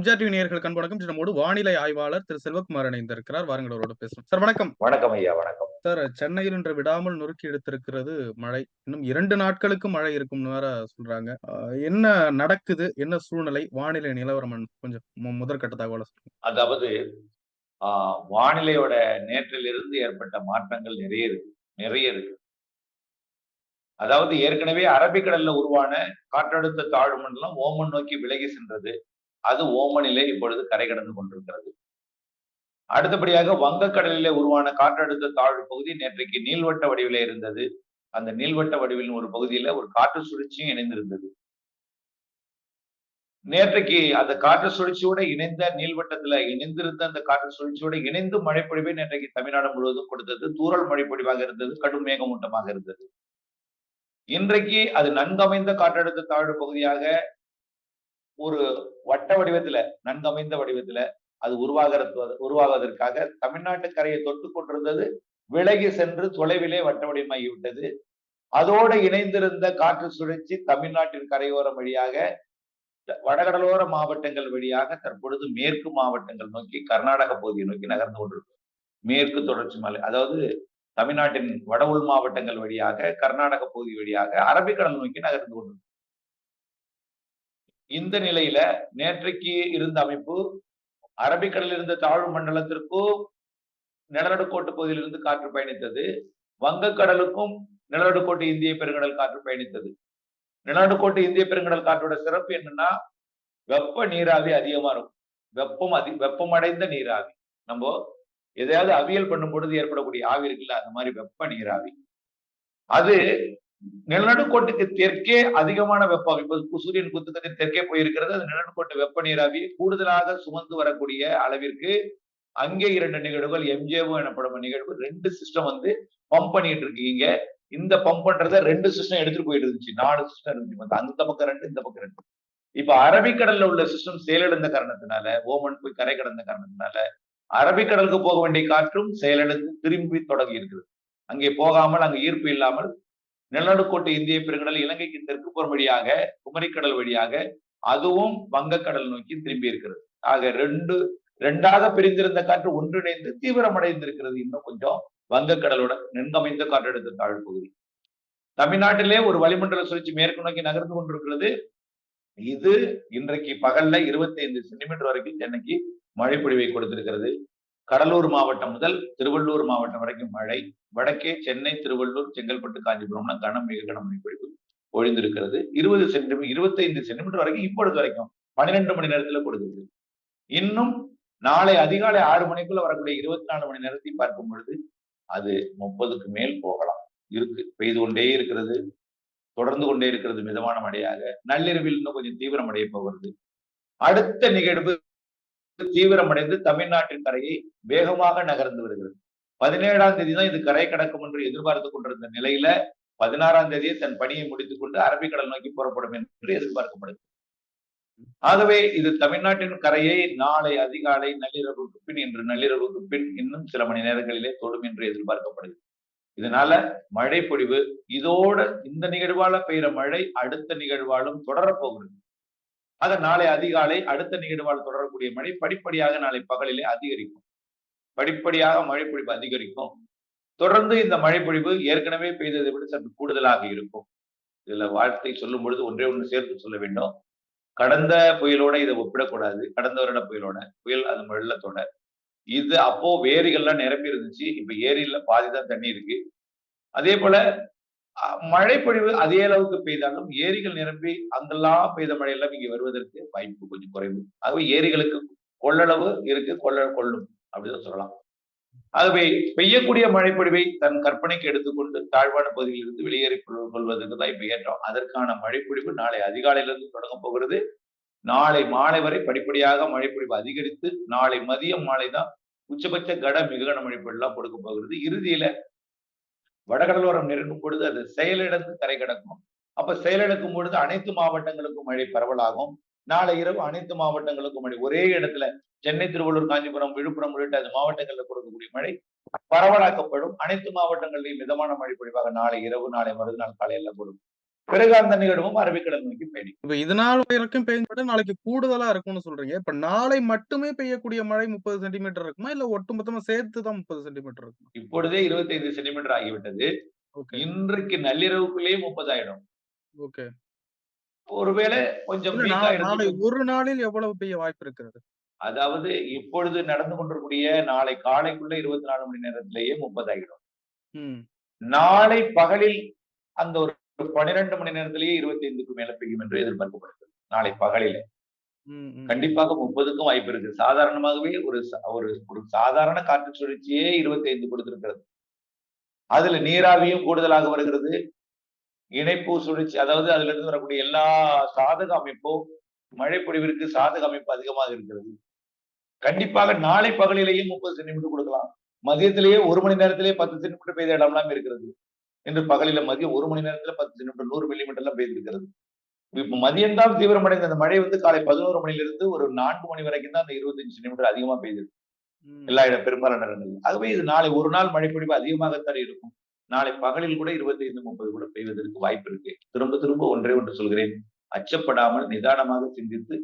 MGR TV நேயர்களுக்கு அன்பு நம்மோடு வானிலை ஆய்வாளர் திரு செல்வகுமார் இணைந்திருக்கிறார். வாருங்கள் அவரோட பேசுவோம். சார் வணக்கம். வணக்கம் ஐயா வணக்கம். சார் சென்னையில் இன்று விடாமல் நொறுக்கி எடுத்திருக்கிறது மழை. இன்னும் இரண்டு நாட்களுக்கு மழை இருக்கும்னு வேற சொல்றாங்க. என்ன நடக்குது? என்ன சூழ்நிலை? வானிலை நிலவரம் கொஞ்சம் முதற்கட்ட தகவலை சொல்லுங்க. அதாவது வானிலையோட நேற்றிலிருந்து ஏற்பட்ட மாற்றங்கள் நிறைய இருக்கு. நிறைய இருக்கு. அதாவது ஏற்கனவே அரபிக்கடல்ல உருவான காற்றழுத்த தாழ்வு மண்டலம் ஓமன் நோக்கி விலகி சென்றது. அது ஓமனிலே இப்பொழுது கரை கடந்து கொண்டிருக்கிறது. அடுத்தபடியாக வங்கக்கடலிலே உருவான காற்றழுத்த தாழ்வு பகுதி நேற்றைக்கு நீள்வட்ட வடிவிலே இருந்தது. அந்த நீள்வட்ட வடிவின் ஒரு பகுதியில ஒரு காற்று சுழற்சியும் இணைந்திருந்தது. நேற்றைக்கு அந்த காற்று சுழற்சியோட இணைந்த நீள்வட்டத்துல இணைந்திருந்த அந்த காற்று சுழற்சியோட இணைந்து மழைப்பொழிவை நேற்றைக்கு தமிழ்நாடு முழுவதும் கொடுத்தது. தூரல் மழைப்பொழிவாக இருந்தது. கடும் மேகமூட்டமாக இருந்தது. இன்றைக்கு அது நன்கமைந்த காற்றழுத்த தாழ்வு பகுதியாக ஒரு வட்ட வடிவத்துல நன்கமைந்த வடிவத்துல அது உருவாகிறது உருவாவதற்காக தமிழ்நாட்டு கரையை தொட்டு கொண்டிருந்தது விலகி சென்று தொலைவிலே வட்ட வடிவமாகி அதோடு இணைந்திருந்த காற்று சுழற்சி தமிழ்நாட்டின் கரையோரம் வழியாக வடகடலோர மாவட்டங்கள் வழியாக தற்பொழுது மேற்கு மாவட்டங்கள் நோக்கி கர்நாடக பகுதியை நோக்கி நகர்ந்து கொண்டிருக்கும் மேற்கு தொடர்ச்சி மலை அதாவது தமிழ்நாட்டின் வட உள் மாவட்டங்கள் வழியாக கர்நாடக பகுதி வழியாக அரபிக்கடல் நோக்கி நகர்ந்து கொண்டிருக்கும் இந்த நிலையில நேற்றைக்கு இருந்த அமைப்பு அரபிக்கடலில் இருந்த தாழ்வு மண்டலத்திற்கும் நிலநடுக்கோட்டு பகுதியிலிருந்து காற்று பயணித்தது. வங்கக்கடலுக்கும் நிலநடுக்கோட்டு இந்திய பெருங்கடல் காற்று பயணித்தது. நிலநடுக்கோட்டு இந்திய பெருங்கடல் காற்றோட சிறப்பு என்னன்னா வெப்ப நீராவி அதிகமா இருக்கும். வெப்பம் அதி வெப்பமடைந்த நீராவி. நம்ம எதையாவது அவியல் பண்ணும் பொழுது ஏற்படக்கூடிய ஆவி இருக்குல்ல அந்த மாதிரி வெப்ப நீராவி. அது நிலநடுக்கோட்டுக்கு தெற்கே அதிகமான வெப்பம். இப்ப சூரியன் குத்துக்கத்தின் தெற்கே போயிருக்கிறது. அது நிலநடுக்கோட்டு வெப்ப நீராவி கூடுதலாக சுமந்து வரக்கூடிய அளவிற்கு அங்கே இரண்டு நிகழ்வுகள் எம்ஜேஓ எனப்படும் நிகழ்வு ரெண்டு சிஸ்டம் வந்து பம்ப் பண்ணிட்டு இருக்கீங்க இந்த பம்ப் பண்றத ரெண்டு சிஸ்டம் எடுத்துட்டு போயிட்டு இருந்துச்சு. நாலு சிஸ்டம் இருந்துச்சு. அந்த பக்கம் ரெண்டு இந்த பக்கம் ரெண்டு. இப்ப அரபிக்கடல்ல உள்ள சிஸ்டம் செயலிழந்த காரணத்தினால ஓமன் போய் கரை கடந்த காரணத்தினால அரபிக்கடலுக்கு போக வேண்டிய காற்றும் செயலிழந்து திரும்பி தொடங்கி இருக்குது. அங்கே போகாமல் அங்கு ஈர்ப்பு இல்லாமல் நிலநடுக்கோட்டு இந்திய பெருங்கடல் இலங்கைக்கு தெற்கு புறம் வழியாக குமரிக்கடல் வழியாக அதுவும் வங்கக்கடல் நோக்கி திரும்பி இருக்கிறது. ஆக ரெண்டு ரெண்டாக பிரிந்திருந்த காற்று ஒன்றிணைந்து தீவிரமடைந்திருக்கிறது. இன்னும் கொஞ்சம் வங்கக்கடலோட நெருங்கமைந்த காற்றழுத்த தாழ்வு பகுதி தமிழ்நாட்டிலே ஒரு வளிமண்டல சுழற்சி மேற்கு நோக்கி நகர்ந்து கொண்டிருக்கிறது. இது இன்றைக்கு பகல்ல இருபத்தி ஐந்து சென்டிமீட்டர் வரைக்கும் சென்னைக்கு மழைப்பொழிவை கொடுத்திருக்கிறது. கடலூர் மாவட்டம் முதல் திருவள்ளூர் மாவட்டம் வரைக்கும் மழை. வடக்கே சென்னை திருவள்ளூர் செங்கல்பட்டு காஞ்சிபுரம்னா கனம் மிக கனமழை பொழிவு பொழிந்திருக்கிறது இருபது சென்டிமீட்டர் இருபத்தைந்து சென்டிமீட்டர் வரைக்கும் இப்பொழுது வரைக்கும் பன்னிரெண்டு மணி நேரத்துல கொடுக்குது இன்னும் நாளை அதிகாலை ஆறு மணிக்குள்ள வரக்கூடிய இருபத்தி நாலு மணி நேரத்தை பார்க்கும் பொழுது அது முப்பதுக்கு மேல் போகலாம். இருக்கு. பெய்து கொண்டே இருக்கிறது. தொடர்ந்து கொண்டே இருக்கிறது மிதமான மழையாக. நள்ளிரவில் இன்னும் கொஞ்சம் தீவிரமடைய போகிறது. அடுத்த நிகழ்வு தீவிரமடைந்து தமிழ்நாட்டின் கரையை வேகமாக நகர்ந்து வருகிறது. பதினேழாம் தேதி தான் இது கரை கடக்கும் என்று எதிர்பார்த்து கொண்டிருந்த நிலையில பதினாறாம் தேதியை தன் பணியை முடித்துக் கொண்டு அரபிக்கடல் நோக்கி புறப்படும் என்று எதிர்பார்க்கப்படுது ஆகவே இது தமிழ்நாட்டின் கரையை நாளை அதிகாலை நள்ளிரவுக்கு பின் இன்று நள்ளிரவுக்கு பின் இன்னும் சில மணி நேரங்களிலே தொடும் என்று எதிர்பார்க்கப்படுது இதனால மழை பொழிவு இதோட இந்த நிகழ்வால பெய்கிற மழை அடுத்த நிகழ்வாலும் தொடரப்போகிறது அதை நாளை அதிகாலை அடுத்த நிகழ்வால் தொடரக்கூடிய மழை படிப்படியாக நாளை பகலிலே அதிகரிக்கும். படிப்படியாக மழை பொழிவு அதிகரிக்கும். தொடர்ந்து இந்த மழை பொழிவு ஏற்கனவே பெய்ததை விட சற்று கூடுதலாக இருக்கும். இதுல வாழ்த்தை சொல்லும் பொழுது ஒன்றே ஒன்று சேர்த்து சொல்ல வேண்டும். கடந்த புயலோட இதை ஒப்பிடக்கூடாது. கடந்த வருட புயலோட. புயல் அது வெள்ளத்தோட இது அப்போ வேரிகள்லாம் நிரம்பி இருந்துச்சு. இப்ப ஏரியில பாதிதான் தண்ணி இருக்கு. அதே போல மழை பொழிவு அதே அளவுக்கு பெய்தாலும் ஏரிகள் நிரம்பி அங்கெல்லாம் பெய்த மழை எல்லாம் இங்க வருவதற்கு வாய்ப்பு கொஞ்சம் குறைவு. ஆகவே ஏரிகளுக்கு கொள்ளளவு இருக்கு கொள்ள கொள்ளும் அப்படின்னு சொல்லலாம். ஆகவே பெய்யக்கூடிய மழைப்பொழிவை தன் கற்பனைக்கு எடுத்துக்கொண்டு தாழ்வான பகுதியில் இருந்து வெளியேறி கொள்வதற்கு தான் இப்ப ஏற்றம். அதற்கான மழைப்பொழிவு நாளை அதிகாலையிலிருந்து தொடங்க போகிறது. நாளை மாலை வரை படிப்படியாக மழைப்பொழிவு அதிகரித்து நாளை மதியம் மாலை தான் உச்சபட்ச கட மிகுகன மழைப்பொழிலாம் கொடுக்க போகிறது. இறுதியில வடகடலோரம் நெருங்கும் பொழுது அது செயலிழந்து கரை கிடக்கும். அப்ப செயலிழக்கும் பொழுது அனைத்து மாவட்டங்களுக்கும் மழை பரவலாகும். நாளை இரவு அனைத்து மாவட்டங்களுக்கும் மழை. ஒரே இடத்துல சென்னை திருவள்ளூர் காஞ்சிபுரம் விழுப்புரம் உள்ளிட்ட அந்த மாவட்டங்களில் கொடுக்கக்கூடிய மழை பரவலாக்கப்படும். அனைத்து மாவட்டங்களிலும் மிதமான மழை பொழிவாக நாளை இரவு நாளை மறுநாள் காலையில கொடுக்கும் பிறகு அந்த நிகழ்வும் அரபிக்கடல் நோக்கி பயணிக்கும். இப்ப இது நாள் வரைக்கும் பெய்ஞ்ச நாளைக்கு கூடுதலா இருக்கும்னு சொல்றீங்க. இப்ப நாளை மட்டுமே பெய்யக்கூடிய மழை முப்பது சென்டிமீட்டர் இருக்குமா? இல்ல ஒட்டுமொத்தமா சேர்த்து தான் முப்பது சென்டிமீட்டர் இருக்குமா? இப்பொழுதே 25 சென்டிமீட்டர் ஆகிவிட்டது. இன்றைக்கு நள்ளிரவுக்குள்ளேயே முப்பதாயிடும். ஓகே. ஒருவேளை கொஞ்சம் ஒரு நாளில் எவ்வளவு பெய்ய வாய்ப்பு இருக்கிறது? அதாவது இப்பொழுது நடந்து கொண்டிருக்கூடிய நாளை காலைக்குள்ள இருபத்தி நாலு மணி நேரத்திலேயே முப்பதாகிடும் ம். நாளை பகலில் அந்த ஒரு பனிரெண்டு மணி நேரத்திலேயே இருபத்தி ஐந்துக்கு மேல பெய்யும் என்று எதிர்பார்க்கப்படுகிறது. நாளை பகலில. கண்டிப்பாக முப்பதுக்கும் வாய்ப்பு இருக்கு சாதாரணமாகவே ஒரு ஒரு ஒரு சாதாரண காற்று சுழற்சியே இருபத்தி ஐந்து கொடுத்திருக்கிறது. அதுல நீராவியும் கூடுதலாக வருகிறது. இணைப்பு சுழற்சி அதாவது அதுல இருந்து வரக்கூடிய எல்லா சாதக அமைப்பும் மழை பொழிவிற்கு சாதக அமைப்பு அதிகமாக இருக்கிறது. கண்டிப்பாக நாளை பகலிலேயும் முப்பது சென்டிமீட்டர் கொடுக்கலாம். மதியத்திலேயே ஒரு மணி நேரத்திலேயே பத்து சென்டிமீட்டர் பெய்த இடம்லாம் இருக்கிறது. இன்று பகலில மதியம் ஒரு மணி நேரத்துல பத்து சென்டிமீட்டர் நூறு மில்லிமீட்டர் எல்லாம் பெய்திருக்கிறது இப்ப மதியம்தான் தீவிரமடைந்த அந்த மழை வந்து காலை பதினோரு மணிலிருந்து ஒரு நான்கு மணி வரைக்கும் தான் அந்த இருபத்தஞ்சு சென்டிமீட்டர் அதிகமா பெய்திருக்கு. எல்லா இடம் பெரும்பாலான இடங்களில். ஆகவே இது நாளை ஒரு நாள் மழைப்பொழிவு அதிகமாகத்தான் இருக்கும். நாளை பகலில் கூட இருபத்தி ஐந்து முப்பது கூட பெய்வதற்கு வாய்ப்பு இருக்கு. திரும்ப திரும்ப ஒன்றே ஒன்று சொல்கிறேன். அச்சப்படாமல் நிதானமாக சிந்தித்து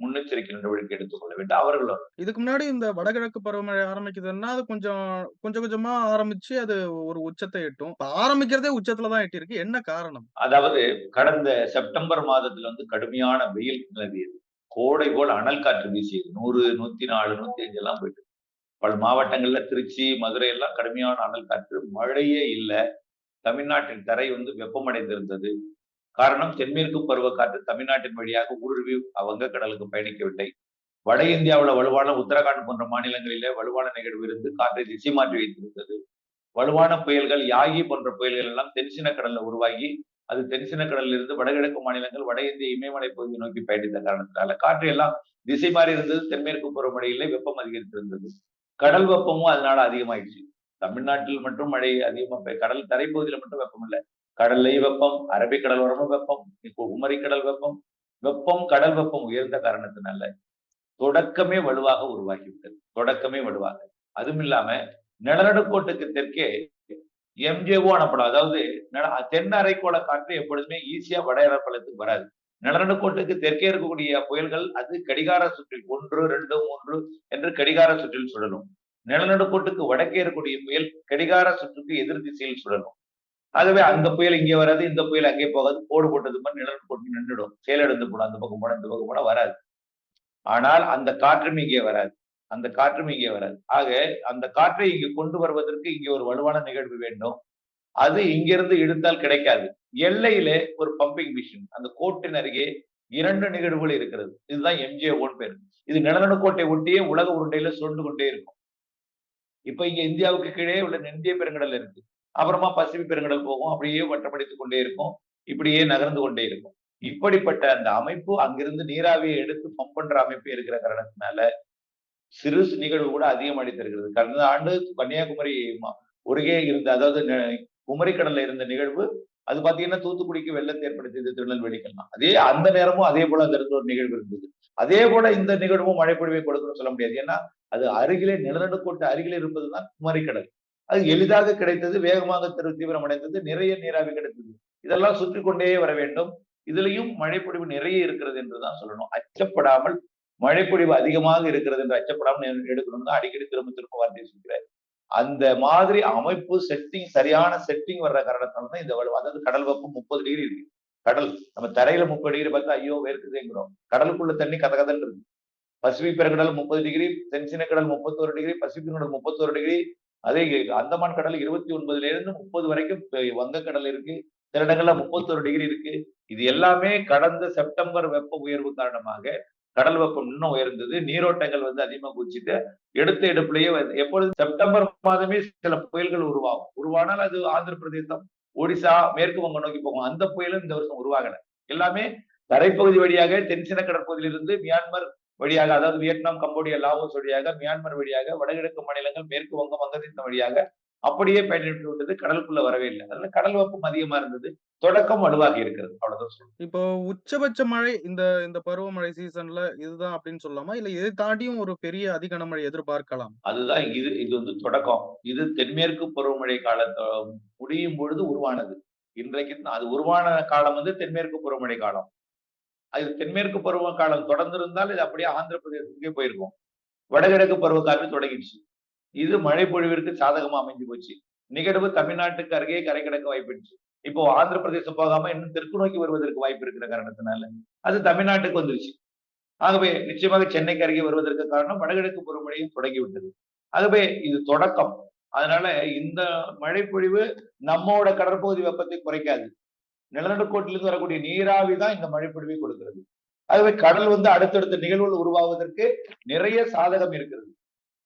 முன்னெச்சரிக்கை நடவடிக்கை எடுத்துக்கொள்ள வேண்டும். அவர்களும் இதுக்கு முன்னாடி இந்த வடகிழக்கு பருவமழை ஆரம்பிக்குதுன்னா அது கொஞ்சம் கொஞ்சம் கொஞ்சமா ஆரம்பிச்சு அது ஒரு உச்சத்தை எட்டும். ஆரம்பிக்கிறதே உச்சத்துல தான் எட்டியிருக்கு. என்ன காரணம்? அதாவது கடந்த செப்டம்பர் மாதத்துல வந்து கடுமையான வெயில் நிலவியது. கோடை போல் அனல் காற்று வீசியது. நூறு நூத்தி நாலு நூத்தி அஞ்சு எல்லாம் போயிட்டு. பல மாவட்டங்கள்ல திருச்சி மதுரை எல்லாம் கடுமையான அனல் காற்று. மழையே இல்லை. தமிழ்நாட்டின் தரை வந்து வெப்பமடைந்திருந்தது. காரணம் தென்மேற்கு பருவக்காற்று தமிழ்நாட்டின் வழியாக ஊடுருவி கடலுக்கு பயணிக்கவில்லை. வட இந்தியாவுல வலுவான உத்தரகாண்ட் போன்ற மாநிலங்களிலே வலுவான நிகழ்வு இருந்து காற்றை திசை மாற்றி வைத்திருந்தது. வலுவான புயல்கள் யாகி போன்ற புயல்கள் எல்லாம் தென்சின கடல்ல உருவாகி அது தென்சின கடலில் இருந்து வடகிழக்கு மாநிலங்கள் வட இந்திய இமயமலை பகுதியை நோக்கி பயணித்த காரணத்தினால காற்று எல்லாம் திசை மாறி இருந்தது தென்மேற்கு பருவமழையிலே வெப்பம் அதிகரித்திருந்தது. கடல் வெப்பமும் அதனால அதிகமாயிடுச்சு. தமிழ்நாட்டில் மட்டும் மழை அதிகமா கடல் தரைப்பகுதியில மட்டும் வெப்பம் இல்லை. கடல்லையும் வெப்பம் அரபிக்கடல் ஓரமும் வெப்பம் இப்போ உமரிக்கடல் வெப்பம் வெப்பம் கடல் வெப்பம் உயர்ந்த காரணத்தினால தொடக்கமே வலுவாக உருவாகிவிட்டது. தொடக்கமே வலுவாக. அதுவும் இல்லாம நிலநடுக்கோட்டுக்கு தெற்கே எம்ஜேஓ எனப்படும் அதாவது தென் அரைக்கோள காற்று எப்பொழுதுமே ஈஸியா வட வராது. நிலநடுக்கோட்டுக்கு தெற்கே இருக்கக்கூடிய புயல்கள் அது கடிகார சுற்றில் ஒன்று ரெண்டு மூன்று என்று கடிகார சுற்றில் சுழலும். நிலநடுக்கோட்டுக்கு வடக்கே இருக்கக்கூடிய புயல் கடிகார சுற்றுக்கு எதிர் திசையில் சுழலும். அதுவே அந்த புயல் இங்கே வராது இந்த புயல் அங்கே போகாது. கோடு போட்டது மாதிரி நிலநடுக்கோட்டு நின்றுடும். செயலெடுத்து போடும் அந்த பக்கம் போனா இந்த பக்கம் போனா வராது. ஆனால் அந்த காற்றும் இங்கே வராது. அந்த காற்றும் இங்கே வராது. ஆக அந்த காற்றை இங்கு கொண்டு வருவதற்கு இங்கே ஒரு வலுவான நிகழ்வு வேண்டும். அது இங்கிருந்து இழுத்தால் கிடைக்காது. எல்லையிலே ஒரு பம்பிங் மிஷின் அந்த கோட்டின் அருகே இரண்டு நிகழ்வுகள் இருக்கிறது. இதுதான் எம்ஜே ஓன் பேர். இது நிலநடுக்கோட்டை ஒட்டியே உலக உருண்டையில சுருண்டு கொண்டே இருக்கும். இப்ப இங்க இந்தியாவுக்கு கீழே உள்ள இந்திய பெருங்கடல் இருக்கு. அப்புறமா பசிபிக் பெருங்கடல் போகும். அப்படியே வட்டமடித்துக் கொண்டே இருக்கும். இப்படியே நகர்ந்து கொண்டே இருக்கும். இப்படிப்பட்ட அந்த அமைப்பு அங்கிருந்து நீராவியை எடுத்து பம்ப் பண்ற அமைப்பு இருக்கிற காரணத்தினால சிறு நிகழ்வு கூட அதிகம் அடித்திருக்கிறது. கடந்த ஆண்டு கன்னியாகுமரி ம- ஒருகே இருந்த அதாவது ந- குமரி கடல்ல இருந்த நிகழ்வு அது பாத்தீங்கன்னா தூத்துக்குடிக்கு வெள்ளத்தை ஏற்படுத்தியது திருநெல்வேலிக்கெல்லாம். அதே அந்த நேரமும் அதே போல அந்த இடத்துல ஒரு நிகழ்வு இருந்தது. அதே போல இந்த நிகழ்வும் மழைப்பொழிவை கொடுக்கணும்னு சொல்ல முடியாது. ஏன்னா அது அருகிலே நிலநடுக்கோட்டு அருகிலே இருப்பதுதான் குமரி கடல் அது எளிதாக கிடைத்தது வேகமாக திரு தீவிரம் அடைந்தது நிறைய நீராவி கிடைத்தது. இதெல்லாம் சுற்றி கொண்டே வர வேண்டும். இதுலயும் மழைப்பொழிவு நிறைய இருக்கிறது என்றுதான் சொல்லணும். அச்சப்படாமல் மழைப்பொழிவு அதிகமாக இருக்கிறது என்று அச்சப்படாமல் எடுக்கணும் தான் அடிக்கடி திரும்ப திரும்ப வார்த்தை சொல்கிறேன் அந்த மாதிரி அமைப்பு செட்டிங் சரியான செட்டிங் வர்ற காரணத்தால தான் இந்த வலு அதாவது கடல் வெப்பம் முப்பது டிகிரி இருக்கு. கடல் நம்ம தரையில முப்பது டிகிரி பார்த்தா ஐயோ வேர்க்குதேங்கிறோம். கடலுக்குள்ள தண்ணி கத கதன்னு இருக்கு. பசிபிக் பெருங்கடல் முப்பது டிகிரி தென்சின கடல் முப்பத்தோரு டிகிரி பசிபிக் கடல் முப்பத்தோரு டிகிரி அதே அந்தமான் கடல் இருபத்தி ஒன்பதுல இருந்து முப்பது வரைக்கும் வங்கக்கடல் இருக்கு. சில இடங்கள்ல முப்பத்தொரு டிகிரி இருக்கு. இது எல்லாமே கடந்த செப்டம்பர் வெப்ப உயர்வு காரணமாக கடல் வெப்பம் இன்னும் உயர்ந்தது. நீரோட்டங்கள் வந்து அதிகமாக குச்சிட்டு எடுத்த எடுப்புலயே வந்து எப்பொழுது செப்டம்பர் மாதமே சில புயல்கள் உருவாகும். உருவானால் அது ஆந்திர பிரதேசம் ஒடிசா மேற்கு வங்கம் நோக்கி போகும். அந்த புயலும் இந்த வருஷம் உருவாகல. எல்லாமே தரைப்பகுதி வழியாக தென்சின கடற்பகுதியிலிருந்து மியான்மர் வழியாக அதாவது வியட்நாம் கம்போடியா லாவோஸ் வழியாக மியான்மர் வழியாக வடகிழக்கு மாநிலங்கள் மேற்கு வங்கம் வங்கதேசம் வழியாக அப்படியே பயணித்து விட்டது கடலுக்குள்ள வரவே இல்லை. அதனால கடல் வெப்பம் அதிகமா இருந்தது. தொடக்கம் வலுவாகி இருக்கிறது. அவ்வளவுதான் சொல்றேன். இப்போ உச்சபட்ச மழை இந்த இந்த பருவமழை சீசன்ல இதுதான் அப்படின்னு சொல்லலாமா இல்ல இதை தாண்டியும் ஒரு பெரிய அதிக கனமழை எதிர்பார்க்கலாம்? அதுதான் இது இது வந்து தொடக்கம். இது தென்மேற்கு பருவமழை காலத்தை முடியும் பொழுது உருவானது. இன்றைக்கு அது உருவான காலம் வந்து தென்மேற்கு பருவமழை காலம். அது தென்மேற்கு பருவ காலம் தொடர்ந்து இருந்தால் இது அப்படியே ஆந்திர பிரதேசத்துக்கே போயிருக்கும். வடகிழக்கு பருவக்காற்று தொடங்கிடுச்சு. இது மழை பொழிவிற்கு சாதகமா அமைஞ்சு போச்சு. நிகழ்வு தமிழ்நாட்டுக்கு அருகே கரை கிடக்க வாய்ப்பிடுச்சு. இப்போ ஆந்திர பிரதேசம் போகாம இன்னும் தெற்கு நோக்கி வருவதற்கு வாய்ப்பு இருக்கிற காரணத்தினால அது தமிழ்நாட்டுக்கு வந்துருச்சு. ஆகவே நிச்சயமாக சென்னைக்கு அருகே வருவதற்கு காரணம் வடகிழக்கு பருவமழையும் தொடங்கி விட்டது ஆகவே இது தொடக்கம். அதனால இந்த மழைப்பொழிவு நம்மோட கடற்பகுதி வெப்பத்தை குறைக்காது. நிலநடுக்கோட்டிலிருந்து வரக்கூடிய நீராவி தான் இந்த மழைப்பொழிவை கொடுக்கிறது. ஆகவே கடல் வந்து அடுத்தடுத்த நிகழ்வுகள் உருவாவதற்கு நிறைய சாதகம் இருக்கிறது.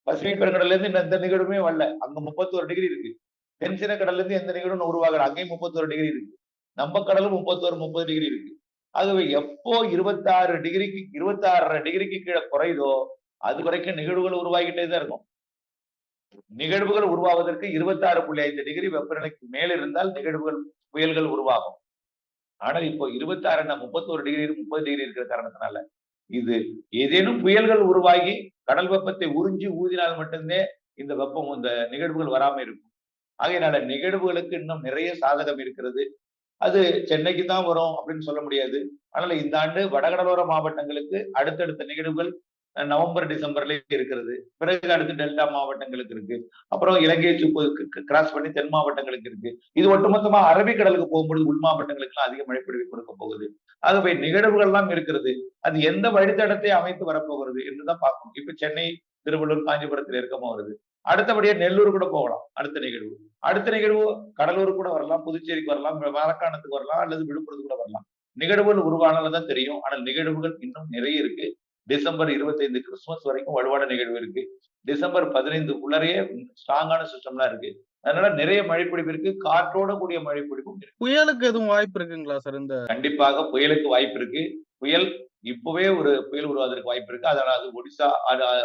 பசிபிக் பெருங்கடல்ல இருந்து இந்த- எந்த நிகழ்வுமே வரல. அங்க முப்பத்தோரு டிகிரி இருக்கு. தென்சின கடல்ல இருந்து எந்த நிகழ்வும் உருவாகல. அங்கேயும் முப்பத்தோரு டிகிரி இருக்கு. நம்ம கடலும் முப்பத்தோரு முப்பது டிகிரி இருக்கு. ஆகவே எப்போ இருபத்தாறு டிகிரிக்கு இருபத்தாறரை டிகிரிக்கு கீழே குறையுதோ அது வரைக்கும் நிகழ்வுகள் உருவாகிட்டே தான் இருக்கும். நிகழ்வுகள் உருவாவதற்கு இருபத்தாறு புள்ளி ஐந்து டிகிரி வெப்பநிலைக்கு மேல் இருந்தால் நிகழ்வுகள் புயல்கள் உருவாகும். ஆனால் இப்போ இருபத்தாறு முப்பத்தோரு டிகிரி முப்பது டிகிரி இருக்கிற காரணத்தினால இது ஏதேனும் புயல்கள் உருவாகி கடல் வெப்பத்தை உறிஞ்சி ஊதினால் மட்டுமே இந்த வெப்பம் இந்த நிகழ்வுகள் வராம இருக்கும். ஆகையினால நிகழ்வுகளுக்கு இன்னும் நிறைய சாதகம் இருக்கிறது. அது சென்னைக்கு தான் வரும் அப்படின்னு சொல்ல முடியாது. அதனால இந்த ஆண்டு வடகடலோர மாவட்டங்களுக்கு அடுத்தடுத்த நிகழ்வுகள் நவம்பர் டிசம்பர்ல இருக்கிறது. பிறகு அடுத்து டெல்டா மாவட்டங்களுக்கு இருக்கு. அப்புறம் இலங்கையை கிராஸ் பண்ணி தென் மாவட்டங்களுக்கு இருக்கு. இது ஒட்டுமொத்தமா அரபிக்கடலுக்கு போகும்பொழுது உள் மாவட்டங்களுக்கு அதிக மழைப்பொழிவு கொடுக்க போகுது. ஆகவே நிகழ்வுகள் எல்லாம் இருக்கிறது. அது எந்த வழித்தடத்தை அமைத்து வரப்போகிறது என்றுதான் பார்க்கணும். இப்ப சென்னை திருவள்ளூர் காஞ்சிபுரத்தில் இருக்கமா வருது. அடுத்தபடியா நெல்லூர் கூட போகலாம் அடுத்த நிகழ்வு. அடுத்த நிகழ்வு கடலூர் கூட வரலாம் புதுச்சேரிக்கு வரலாம் மரக்காணத்துக்கு வரலாம் அல்லது விழுப்புரத்துக்கு கூட வரலாம். நிகழ்வுகள் உருவானால்தான் தெரியும். ஆனால் நிகழ்வுகள் இன்னும் நிறைய இருக்கு. டிசம்பர் இருபத்தைந்து கிறிஸ்துமஸ் வரைக்கும் வலுவான நிகழ்வு இருக்கு. டிசம்பர் பதினைந்து உள்ளரையே ஸ்ட்ராங்கான சிஸ்டம்லாம் இருக்கு. அதனால நிறைய மழைப்பிடிப்பு இருக்கு. காற்றோட கூடிய மழைப்பிடிப்பும் இருக்கு. புயலுக்கு எதுவும் வாய்ப்பு இருக்குங்களா சார் இந்த? கண்டிப்பாக புயலுக்கு வாய்ப்பு இருக்கு. புயல் இப்பவே ஒரு புயல் உருவாவதற்கு வாய்ப்பு இருக்கு. அதனால அது ஒடிசா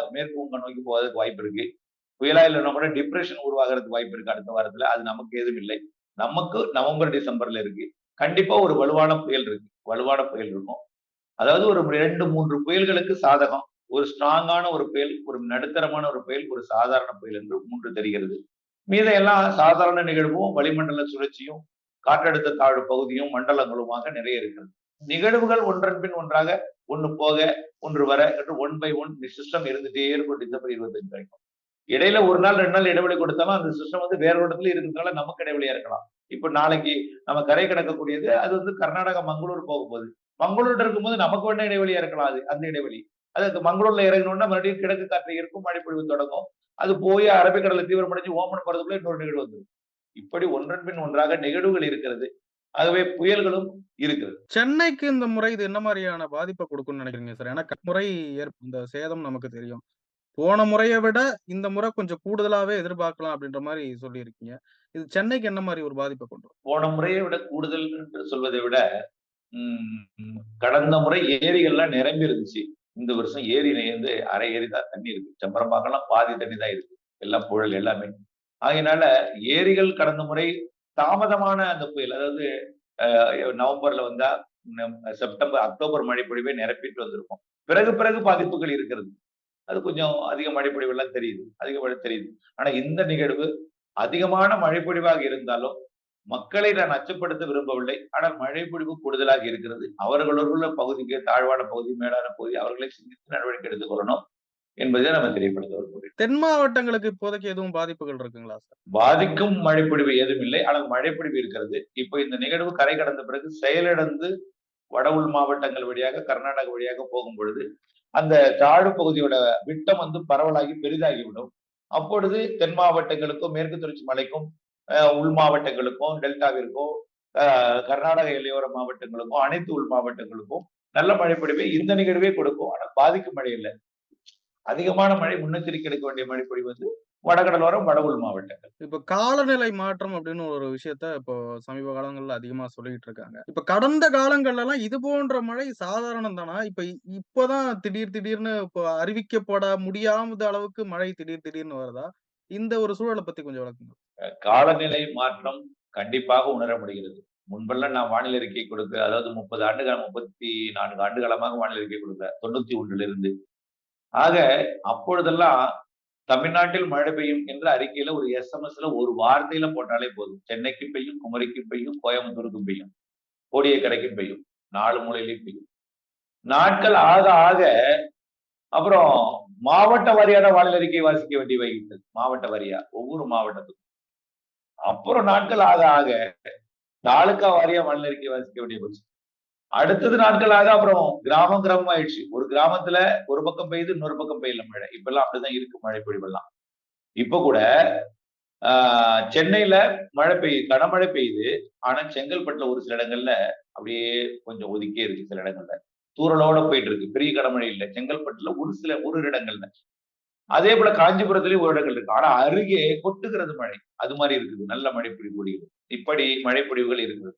மேற்கு வங்கம் நோக்கி போவதற்கு வாய்ப்பு இருக்கு. புயலா இல்லைன்னா கூட டிப்ரெஷன் உருவாகிறதுக்கு வாய்ப்பு இருக்கு அடுத்த வாரத்துல. அது நமக்கு எதுவும் இல்லை. நமக்கு நவம்பர் டிசம்பர்ல இருக்கு. கண்டிப்பா ஒரு வலுவான புயல் இருக்கு. வலுவான புயல் இருக்கும். அதாவது ஒரு ரெண்டு மூன்று புயல்களுக்கு சாதகம். ஒரு ஸ்ட்ராங்கான ஒரு புயல் ஒரு நடுத்தரமான ஒரு புயல் ஒரு சாதாரண புயல் என்று மூன்று தெரிகிறது. மீதையெல்லாம் சாதாரண நிகழ்வும் வளிமண்டல சுழற்சியும் காற்றழுத்த தாழ்வு பகுதியும் மண்டலங்களுமாக நிறைய இருக்கிறது. நிகழ்வுகள் ஒன்றன் பின் ஒன்றாக ஒன்று போக ஒன்று வர என்று ஒன் பை ஒன் சிஸ்டம் இருந்துட்டே இருக்கும் டிசம்பர் இருபத்தஞ்சு வரைக்கும். இடையில ஒரு நாள் ரெண்டு நாள் இடைவெளி கொடுத்தாலும் அந்த சிஸ்டம் வந்து வேற இடத்துல இருக்கிறதுனால நமக்கு இடைவெளியா இருக்கலாம். இப்ப நாளைக்கு நம்ம கரை கிடக்கக்கூடியது அது வந்து கர்நாடகா மங்களூர் போக போகுது. மங்களூர்ல இருக்கும்போது நமக்கு வேணா இடைவெளியா இருக்கலாம் அது அந்த இடைவெளி. அது மங்களூர்ல இறங்கணும்னா மறுபடியும் கிழக்கு காற்று இருக்கும் மழைப்பொழிவு தொடங்கும். அது போய் அரபிக்கடலை தீவிரமடைஞ்சு ஓமன் போறதுக்குள்ள இன்னொரு நிகழ்வு வந்துடும் இப்படி ஒன்றன் பின் ஒன்றாக நிகழ்வுகள் இருக்கிறது. ஆகவே புயல்களும் இருக்கிறது. சென்னைக்கு இந்த முறை இது என்ன மாதிரியான பாதிப்பை கொடுக்கும்னு நினைக்கிறீங்க சார்? ஏன்னா முறை இந்த சேதம் நமக்கு தெரியும். போன முறையை விட இந்த முறை கொஞ்சம் கூடுதலாவே எதிர்பார்க்கலாம் அப்படின்ற மாதிரி சொல்லியிருக்கீங்க. இது சென்னைக்கு என்ன மாதிரி ஒரு பாதிப்பை கொண்டு போன முறையை விட கூடுதல் என்று சொல்வதை விட கடந்த முறை ஏரிகள்லாம் நிரம்பி இருந்துச்சு இந்த வருஷம் ஏரி நேர்ந்து அரை ஏரி தான் தண்ணி இருக்கு. செம்பரம்பாக்கெல்லாம் பாதி தண்ணி தான் இருக்கு. எல்லாம் புழல் எல்லாமே. ஆகையினால ஏரிகள் கடந்த முறை தாமதமான அந்த புயல் அதாவது நவம்பர்ல வந்தா செப்டம்பர் அக்டோபர் மழைப்பொழிவை நிரப்பிட்டு வந்திருக்கும் பிறகு பிறகு பாதிப்புகள் இருக்கிறது. அது கொஞ்சம் அதிக மழைப்பொழிவு எல்லாம் தெரியுது. அதிக மழை தெரியுது. ஆனா இந்த நிகழ்வு அதிகமான மழைப்பொழிவாக இருந்தாலும் மக்களை நான் அச்சப்படுத்த விரும்பவில்லை. ஆனால் மழைப்பொழிவு கூடுதலாக இருக்கிறது. அவர்களுள்ள பகுதிக்கு தாழ்வான பகுதி மேடான பகுதி அவர்களை சிந்தித்து நடவடிக்கை எடுத்துக் கொள்ளணும் என்பதை நம்ம தெரியப்படுத்த தென் மாவட்டங்களுக்கு இப்போதைக்கு எதுவும் பாதிப்புகள் இருக்குங்களா சார்? பாதிக்கும் மழைப்பொழிவு ஏதும் இல்லை. ஆனால் மழைப்பொழிவு இருக்கிறது. இப்போ இந்த நிகழ்வு கரை கடந்த பிறகு செயலிழந்து வட உள் மாவட்டங்கள் வழியாக கர்நாடகா வழியாக போகும் பொழுது அந்த தாழ்வு பகுதியோட விட்டம் வந்து பரவலாகி பெரிதாகிவிடும். அப்பொழுது தென் மாவட்டங்களுக்கும் மேற்கு தொடர்ச்சி மலைக்கும் உள் மாவட்டங்களுக்கும் டெல்டாவிற்கும் கர்நாடக எல்லையோர மாவட்டங்களுக்கும் அனைத்து உள் மாவட்டங்களுக்கும் நல்ல மழைப்பொழிவை இந்த நிகழ்வே கொடுக்கும். ஆனால் பாதிக்கும் மழை இல்லை. அதிகமான மழை முன்னெச்சரிக்கை எடுக்க வேண்டிய மழைப்பொழிவு வந்து வடகடலோரம் வட உள் மாவட்டங்கள். இப்ப காலநிலை மாற்றம் அப்படின்னு ஒரு விஷயத்த இப்போ சமீப காலங்கள்ல அதிகமா சொல்லிட்டு இருக்காங்க. இப்ப கடந்த காலங்கள்ல எல்லாம் இது போன்ற மழை சாதாரணம் தானா இப்ப இப்பதான் திடீர் திடீர்னு இப்போ அறிவிக்கப்பட முடியாத அளவுக்கு மழை திடீர் திடீர்னு வருதா? இந்த ஒரு சூழலை பத்தி கொஞ்சம் விளக்குங்க. காலநிலை மாற்றம் கண்டிப்பாக உணர முடிகிறது. முன்பெல்லாம் நான் வானிலை அறிக்கை கொடுக்க அதாவது முப்பது ஆண்டுகள் முப்பத்தி நான்கு ஆண்டு காலமாக வானிலை அறிக்கை கொடுக்க தொண்ணூத்தி ஒன்றுல இருந்து ஆக அப்பொழுதெல்லாம் தமிழ்நாட்டில் மழை பெய்யும் என்ற அறிக்கையில ஒரு எஸ்எம்எஸ்ல ஒரு வார்த்தையில போட்டாலே போதும். சென்னைக்கு பெய்யும் குமரிக்கு பெய்யும் கோயம்புத்தூருக்கும் பெய்யும் கோடியக்கரைக்கும் பெய்யும் நாலு மூலையிலையும் பெய்யும். நாட்கள் ஆக ஆக அப்புறம் மாவட்ட வாரியான வானிலை அறிக்கை வாசிக்க வேண்டிய வைகிட்டது மாவட்ட வாரியா? ஒவ்வொரு மாவட்டத்துக்கும். அப்புறம் நாட்கள் ஆக ஆக தாலுக்கா வாரியா வானிலை அறிக்கை வாசிக்க வேண்டிய போச்சு அடுத்தது நாட்களாக அப்புறம் கிராமம் கிராமம் ஆயிடுச்சு. ஒரு கிராமத்துல ஒரு பக்கம் பெய்யுது இன்னொரு பக்கம் பெய்யல மழை. இப்ப எல்லாம் அப்படிதான் இருக்கு மழை பொழிவெல்லாம். இப்ப கூட ஆஹ் சென்னையில மழை பெய்யுது கனமழை பெய்யுது. ஆனா செங்கல்பட்டுல ஒரு சில இடங்கள்ல அப்படியே கொஞ்சம் ஒதுக்கே இருக்கு சில இடங்கள்ல. தூரலோட போயிட்டு இருக்கு. பெரிய கனமழை இல்லை. செங்கல்பட்டுல ஒரு சில ஒரு இடங்கள்ல. அதே போல காஞ்சிபுரத்துலயும் ஒரு இடங்கள் இருக்கு. ஆனா அருகே கொட்டுகிறது மழை. அது மாதிரி இருக்குது. நல்ல மழை பொழிவு இப்படி மழை பொழிவுகள் இருக்குது.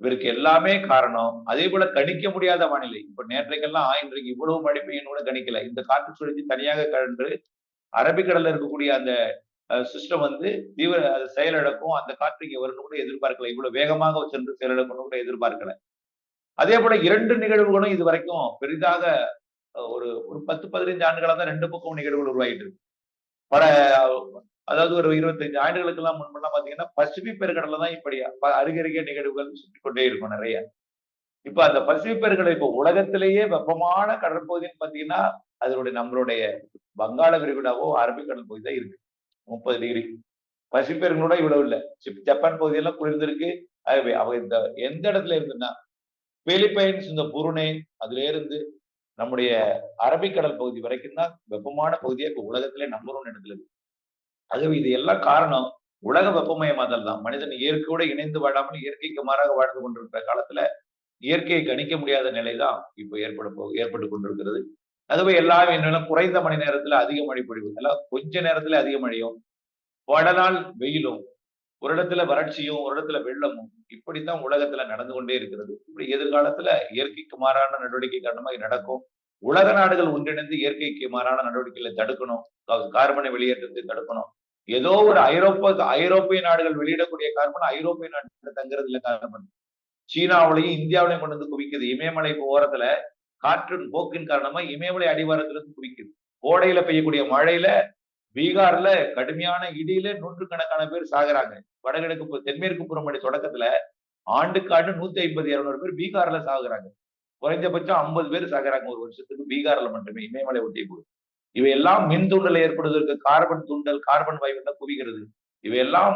இவருக்கு எல்லாமே காரணம். அதே போல கணிக்க முடியாத வானிலை. இப்ப நேற்றைக்கெல்லாம் இன்றைக்கு இவ்வளவு மழை பெய்யும் கூட கணிக்கல. இந்த காற்று சுழற்சி தனியாக கழன்று அரபிக்கடல்ல இருக்கக்கூடிய அந்த சிஸ்டம் வந்து தீவிர செயலிழக்கும் அந்த காற்று இங்க வரணும் கூட எதிர்பார்க்கல. இவ்வளவு வேகமாக சென்று செயலிழக்கணும் கூட எதிர்பார்க்கல. அதே போல இரண்டு நிகழ்வுகளும் இது வரைக்கும் பெரிதாக ஒரு ஒரு பத்து பதினைந்து ஆண்டுகளாக தான் ரெண்டு பக்கம் நிகழ்வுகள் உருவாகிட்டு இருக்கு. பல அதாவது ஒரு இருபத்தஞ்சு ஆண்டுகளுக்கு எல்லாம் முன்பெல்லாம் பாத்தீங்கன்னா பசிபிக் பெருங்கடல தான் இப்படி அருகருகே நிகழ்வுகள் சுற்றி கொண்டே இருக்கும் நிறைய. இப்ப அந்த பசிபிக் பெருங்கடல் இப்போ உலகத்திலேயே வெப்பமான கடற்பகுதின்னு பாத்தீங்கன்னா அதனுடைய நம்மளுடைய வங்காள விரிகுடாவோ அரபிக்கடல் பகுதி தான் இருக்கு. முப்பது டிகிரி. பசிபிக் பெருங்கலோட இவ்வளவு இல்லை. ஜப்பான் பகுதியெல்லாம் குளிர்ந்திருக்கு. ஆகவே அவ இந்த எந்த இடத்துல இருந்துன்னா பிலிப்பைன்ஸ் இந்த புருனே அதுல இருந்து நம்முடைய அரபிக்கடல் பகுதி வரைக்கும் தான் வெப்பமான பகுதியே இப்போ உலகத்திலே நம்பர் ஒன் இடத்துல இருக்கு. ஆகவே இது எல்லாம் காரணம். உலக வெப்பமயமாதல் தான். மனிதன் இயற்கையோட இணைந்து வாழாமல் இயற்கைக்கு மாறாக வாழ்ந்து கொண்டிருக்கிற காலத்துல இயற்கையை கணிக்க முடியாத நிலை தான் இப்போ ஏற்பட போ ஏற்பட்டு கொண்டிருக்கிறது. அதுவே எல்லாம் என்னென்ன குறைந்த மணி நேரத்துல அதிக மழை பொழிவு. எல்லாம் கொஞ்ச நேரத்துல அதிக மழையும் பல நாள் வெயிலும் ஒரு இடத்துல வறட்சியும் ஒரு இடத்துல வெள்ளமும் இப்படித்தான் உலகத்துல நடந்து கொண்டே இருக்கிறது. இப்படி எதிர்காலத்துல இயற்கைக்கு மாறான நடவடிக்கை காரணமாக நடக்கும். உலக நாடுகள் ஒன்றிணைந்து இயற்கைக்கு மாறான நடவடிக்கைகளை தடுக்கணும். கார்பனை வெளியேற்றத்தை தடுக்கணும். ஏதோ ஒரு ஐரோப்பா ஐரோப்பிய நாடுகள் வெளியிடக்கூடிய கார்பன் ஐரோப்பிய நாடுகள் தங்குறதுல கார்பன் சீனாவிலையும் இந்தியாவிலையும் கொண்டு வந்து குவிக்குது. இமயமலை ஓரத்துல காற்றின் போக்கின் காரணமா இமயமலை அடிவாரத்திலிருந்து குவிக்குது. கோடையில பெய்யக்கூடிய மழையில பீகார்ல கடுமையான இடியில நூற்றுக்கணக்கான பேர் சாகுறாங்க. வடகிழக்கு தென்மேற்கு புறமடை தொடக்கத்துல ஆண்டுக்கு ஆண்டு நூத்தி ஐம்பது இருநூறு பேர் பீகார்ல சாகுறாங்க. குறைஞ்சபட்சம் ஐம்பது பேர் சாகுறாங்க ஒரு வருஷத்துக்கு பீகார்ல மட்டுமே இமயமலை ஒட்டிய போது. இவையெல்லாம் மின் தூண்டல் ஏற்படுவதற்கு கார்பன் தூண்டல் கார்பன் வாயு தான் குவிகிறது? இவையெல்லாம்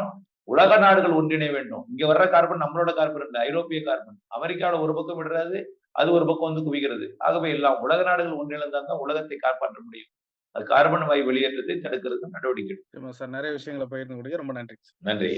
உலக நாடுகள் ஒன்றிணைய வேண்டும். இங்க வர்ற கார்பன் நம்மளோட கார்பன் இல்லை ஐரோப்பிய கார்பன். அமெரிக்காவில் ஒரு பக்கம் விடுறது அது ஒரு பக்கம் வந்து குவிக்கிறது ஆகவே எல்லாம் உலக நாடுகள் ஒன்றிணைந்தால் தான் உலகத்தை காப்பாற்ற முடியும். அது கார்பன் வாயு வெளியேற்றத்தை தடுக்கிறது நடவடிக்கை சார் நிறைய விஷயங்களை பகிர்ந்து கொடுக்க ரொம்ப நன்றி நன்றி.